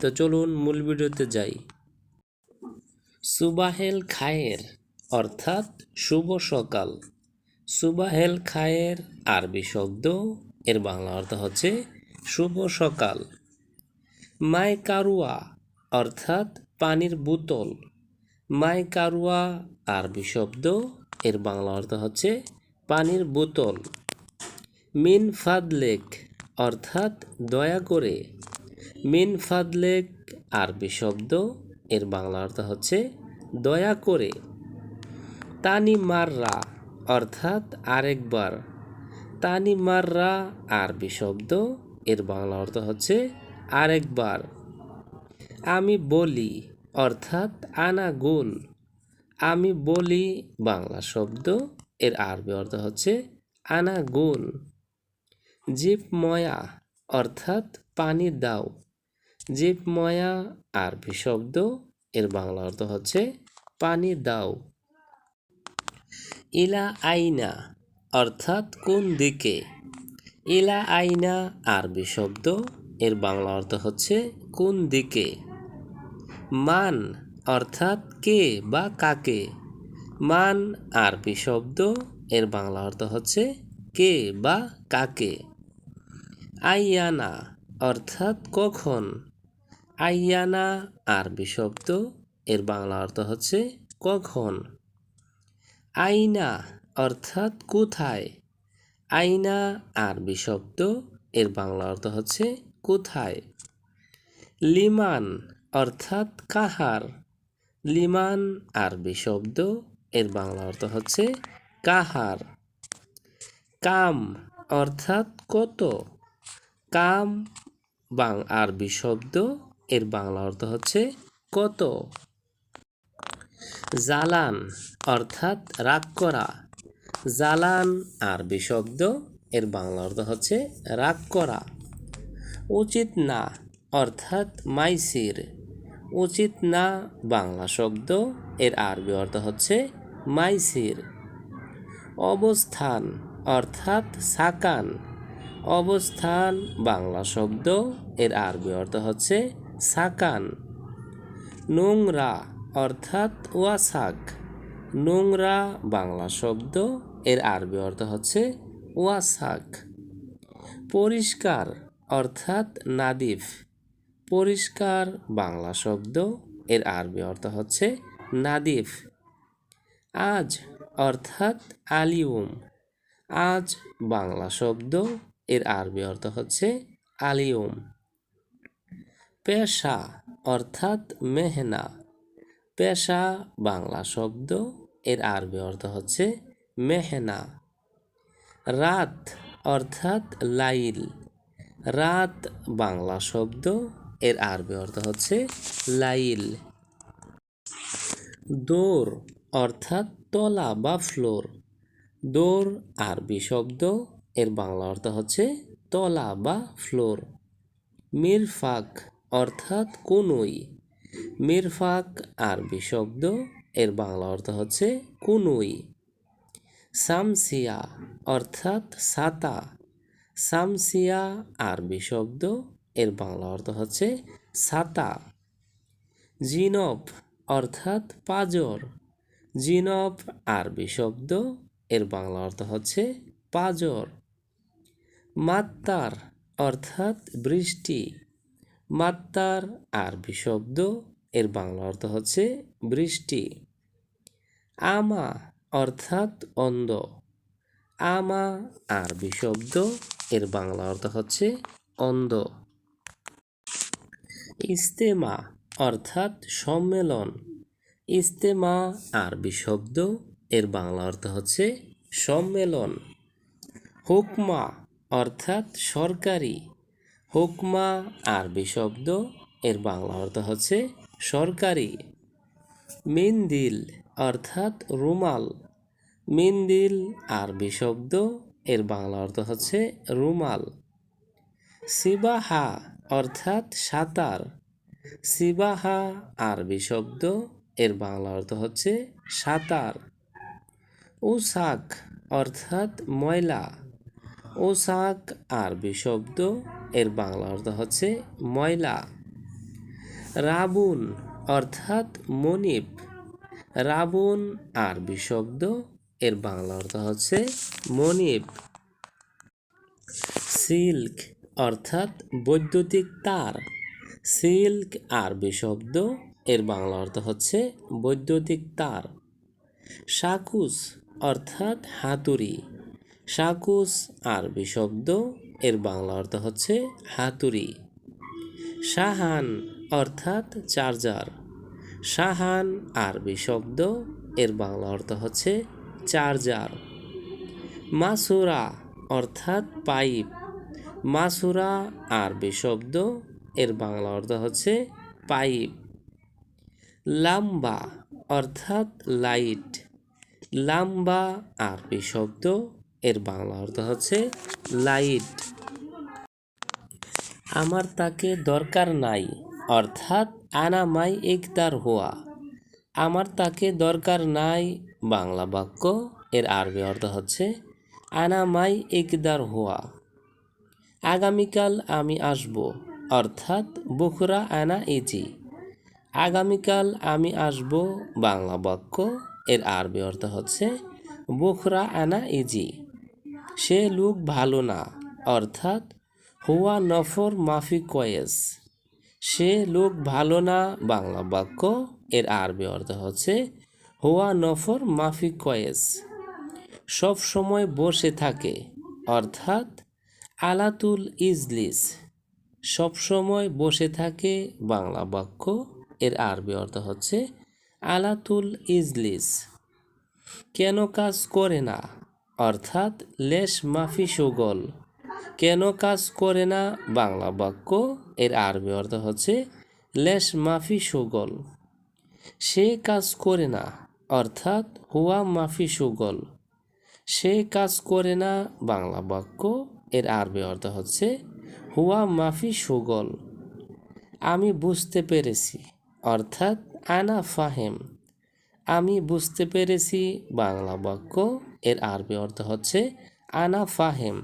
তো চলুন মূল ভিডিওতে যাই। সুবাহেল খায়ের, অর্থাৎ শুভ সকাল। সুবাহেল খায়ের আরবি শব্দ, এর বাংলা অর্থ হচ্ছে শুভ সকাল। মাই কারুয়া, অর্থাৎ পানির বোতল। মাই কারুয়া, আরবি শব্দ, এর বাংলা অর্থ হচ্ছে পানির বোতল। মিন ফাদলেক, অর্থাৎ দয়া করে। মিন ফাদলেক আরবি শব্দ, এর বাংলা অর্থ হচ্ছে দয়া করে। তানি মাররা, অর্থাৎ আরেকবার। তানি মাররা, আরবি শব্দ, এর বাংলা অর্থ হচ্ছে আরেকবার। আমি বলি, অর্থাৎ আনা গুল আমি বলি, বাংলা শব্দ, এর আরবি অর্থ হচ্ছে আনা গুল জিপ ময়া, অর্থাৎ পানি দাও। জিপ ময়া আরবি শব্দ এর বাংলা অর্থ হচ্ছে পানি দাও। ইলা আইনা, অর্থাৎ কোন দিকে? ইলা আইনা আরবি শব্দ এর বাংলা অর্থ হচ্ছে কোন দিকে? মান, অর্থাৎ কে বা কাকে? মান আরবি শব্দ এর বাংলা অর্থ হচ্ছে কে বা কাকে? আইয়ানা, অর্থাৎ কখন? আইয়ানা আরবি শব্দ, এর বাংলা অর্থ হচ্ছে কখন। আইনা অর্থাৎ কোথায়? আইনা আরবি শব্দ, এর বাংলা অর্থ হচ্ছে কোথায়। লিমান অর্থাৎ কাহার। লিমান আরবি শব্দ, এর বাংলা অর্থ হচ্ছে কাহার। কাম অর্থাৎ কত? কাম বাং আরবি শব্দ এর বাংলা অর্থ হচ্ছে কত? জালান অর্থাৎ রাগ করা। জালান আরবি শব্দ এর বাংলা অর্থ হচ্ছে রাগ করা। উচিত না অর্থাৎ মাইসির। উচিত না বাংলা শব্দ এর আরবি অর্থ হচ্ছে মাইসির। অবস্থান অর্থাৎ সাকান। অবস্থান বাংলা শব্দ এর আরবি অর্থ হচ্ছে সাকান। নোংরা অর্থাৎ ওয়াসাক। নোংরা বাংলা শব্দ, এর আরবি অর্থ হচ্ছে ওয়াসাক। পরিষ্কার অর্থাৎ নাদিফ। পরিষ্কার বাংলা শব্দ, এর আরবি অর্থ হচ্ছে নাদিফ। আজ অর্থাৎ আলিউম। আজ বাংলা শব্দ, এর আরবি অর্থ হচ্ছে আলিউম। পেশা অর্থাৎ মেহনা। পেশা বাংলা শব্দ, এর আরবি অর্থ হচ্ছে মেহনা। রাত অর্থাৎ লাইল। রাত বাংলা শব্দ, এর আরবি অর্থ হচ্ছে লাইল। দৌড় অর্থাৎ তলা বা ফ্লোর। দৌড় আরবি শব্দ, এর বাংলা অর্থ হচ্ছে তলা বা ফ্লোর। মিরফাক অর্থাৎ কুনুই। মিরফাক আরবি শব্দ, এর বাংলা অর্থ হচ্ছে কুনুই। সামসিয়া অর্থাৎ সাতা। সামসিয়া আরবি শব্দ, এর বাংলা অর্থ হচ্ছে ছাতা জিনব অর্থাৎ পাজর। জিনব আরবি শব্দ, এর বাংলা অর্থ হচ্ছে পাজর। মাত্তার অর্থাৎ বৃষ্টি। মাত্তার আরবি শব্দ, এর বাংলা অর্থ হচ্ছে বৃষ্টি। আমা অর্থাৎ অন্ধ। আমা আরবি শব্দ, এর বাংলা অর্থ হচ্ছে অন্ধ। ইস্তেমা অর্থাৎ সম্মেলন। ইস্তেমা আরবি শব্দ, এর বাংলা অর্থ হচ্ছে সম্মেলন। হুকমা অর্থাৎ সরকারি। হুকমা আরবি শব্দ, এর বাংলা অর্থ হচ্ছে সরকারি। মিন্দিল অর্থাৎ রুমাল। মিন্দিল আরবি শব্দ, এর বাংলা অর্থ হচ্ছে রুমাল। সিবাহা অর্থাৎ সাঁতার। সিবাহা আরবি শব্দ, এর বাংলা অর্থ হচ্ছে সাঁতার। উসাক অর্থাৎ ময়লা। ওসাক আরবি শব্দ এর বাংলা অর্থ হচ্ছে ময়লা। রাবুন অর্থাৎ মনিপ রাবুন আরবি শব্দ, এর বাংলা অর্থ হচ্ছে মনিপ সিল্ক অর্থাৎ বৈদ্যুতিক তার। সিল্ক আরবি শব্দ, এর বাংলা অর্থ হচ্ছে বৈদ্যুতিক তার। শাকুস অর্থাৎ হাতুড়ি। শাকুস আরবি শব্দ এর বাংলা অর্থ হচ্ছে হাতুড়ি। শাহান অর্থাৎ চার্জার। শাহান আরবি শব্দ, এর বাংলা অর্থ হচ্ছে চার্জার। মাসুরা অর্থাৎ পাইপ। মাসুরা আরবি শব্দ, এর বাংলা অর্থ হচ্ছে পাইপ। লাম্বা অর্থাৎ লাইট। লাম্বা আরবি শব্দ, এর বাংলা অর্থ হচ্ছে লাইট। আমার তাকে দরকার নাই, অর্থাৎ আনা মাই একদার হওয়া আমার তাকে দরকার নাই, বাংলা বাক্য এর আরবি অর্থ হচ্ছে আনা মাই একদার হওয়া আগামীকাল আমি আসব, অর্থাৎ বুখরা আনা ইজি আগামীকাল আমি আসব, বাংলা বাক্য এর আরবি অর্থ হচ্ছে, বুখরা আনা ইজি সে লোক ভালো না। অর্থাৎ হুয়া নফর মাফি কয়েস। সে লোক ভালো না, বাংলা বাক্য, এর আরবি অর্থ হচ্ছে হুয়া নফর মাফি কয়েস। সব সময় বসে থাকে, অর্থাৎ আলাতুল ইজলিস। সব সময় বসে থাকে, বাংলা বাক্য, এর আরবি অর্থ হচ্ছে আলাতুল ইজলিস। কেন কাজ করে না? অর্থাৎ লেশ মাফি সুগল। কেন কাজ করে না? বাংলা বাক্য, এর আরবি অর্থ হচ্ছে লেশ মাফি সুগল। সে কাজ করে না, অর্থাৎ হুয়া মাফি সুগল। সে কাজ করে না, বাংলা বাক্য, এর আরবি অর্থ হচ্ছে হুয়া মাফি সুগল। আমি বুঝতে পেরেছি, অর্থাৎ আনা ফাহেম। আমি বুঝতে পেরেছি বাংলা বাক্য, এর আরবি অর্থ হচ্ছে আনা ফাহেম।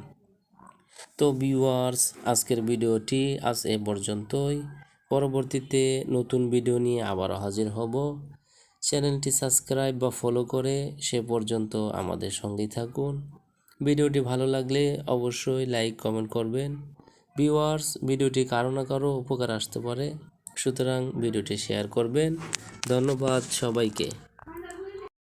তো ভিউয়ার্স আজকের ভিডিওটি আজ এ পর্যন্তই। পরবর্তীতে নতুন ভিডিও নিয়ে আবারও হাজির হব। চ্যানেলটি সাবস্ক্রাইব বা ফলো করে সে পর্যন্ত আমাদের সঙ্গেই থাকুন। ভিডিওটি ভালো লাগলে অবশ্যই লাইক কমেন্ট করবেন। ভিউয়ার্স ভিডিওটি কারও না কারও উপকার আসতে পারে। সুতরাং ভিডিওটি শেয়ার করবেন। ধন্যবাদ সবাইকে।